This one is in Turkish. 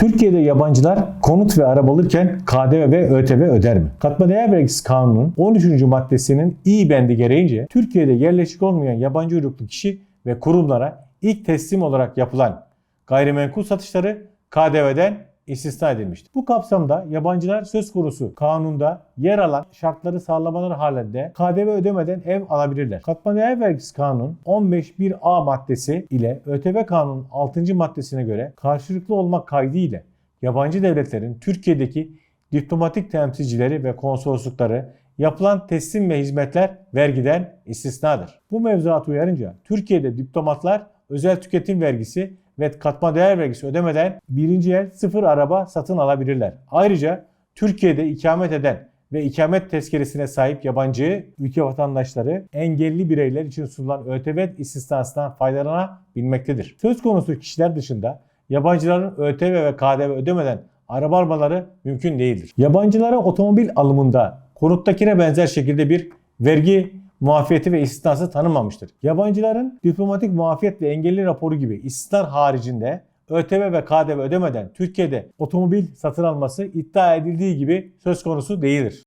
Türkiye'de yabancılar konut ve araba alırken KDV ve ÖTV öder mi? Katma değer vergisi kanunun 13. maddesinin i bendi gereğince Türkiye'de yerleşik olmayan yabancı uyruklu kişi ve kurumlara ilk teslim olarak yapılan gayrimenkul satışları KDV'den istisna edilmiştir. Bu kapsamda yabancılar söz konusu kanunda yer alan şartları sağlamaları halinde KDV ödemeden ev alabilirler. Katma değer vergisi kanunun 15.1a maddesi ile ÖTV kanunun 6. maddesine göre karşılıklı olmak kaydıyla yabancı devletlerin Türkiye'deki diplomatik temsilcileri ve konsoloslukları yapılan teslim ve hizmetler vergiden istisnadır. Bu mevzuat uyarınca Türkiye'de diplomatlar özel tüketim vergisi ve katma değer vergisi ödemeden birinci el sıfır araba satın alabilirler. Ayrıca Türkiye'de ikamet eden ve ikamet tezkeresine sahip yabancı ülke vatandaşları engelli bireyler için sunulan ÖTV istisnasından faydalanabilmektedir. Söz konusu kişiler dışında yabancıların ÖTV ve KDV ödemeden araba almaları mümkün değildir. Yabancılara otomobil alımında konuttakine benzer şekilde bir vergi muafiyeti ve istisnası tanınmamıştır. Yabancıların diplomatik muafiyet ve engelli raporu gibi istisnar haricinde ÖTV ve KDV ödemeden Türkiye'de otomobil satın alması iddia edildiği gibi söz konusu değildir.